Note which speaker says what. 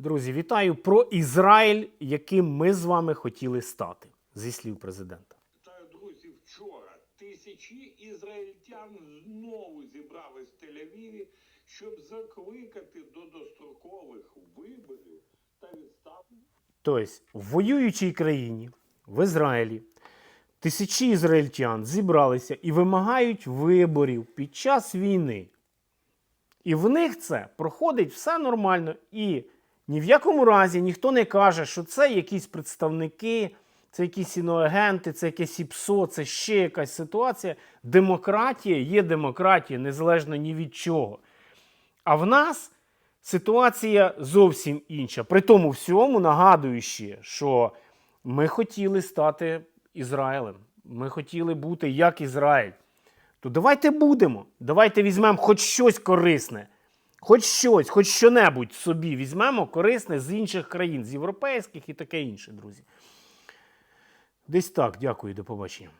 Speaker 1: Друзі, вітаю про Ізраїль, яким ми з вами хотіли стати, зі слів президента.
Speaker 2: Вітаю, друзі, вчора тисячі ізраїльтян знову зібрались в Тель-Авіві, щоб закликати до дострокових виборів та відставки.
Speaker 1: Тобто, в воюючій країні, в Ізраїлі, тисячі ізраїльтян зібралися і вимагають виборів під час війни. І в них це проходить все нормально. І ні в якому разі ніхто не каже, що це якісь представники, це якісь іноагенти, це якесь ІПСО, це ще якась ситуація. Демократія є демократія, незалежно ні від чого. А в нас ситуація зовсім інша. При тому всьому нагадую ще, що ми хотіли стати Ізраїлем. Ми хотіли бути як Ізраїль. То давайте будемо. Давайте візьмемо хоч щось корисне. Хоч щось, хоч що-небудь собі візьмемо корисне з інших країн, з європейських і таке інше, друзі. Десь так, дякую, до побачення.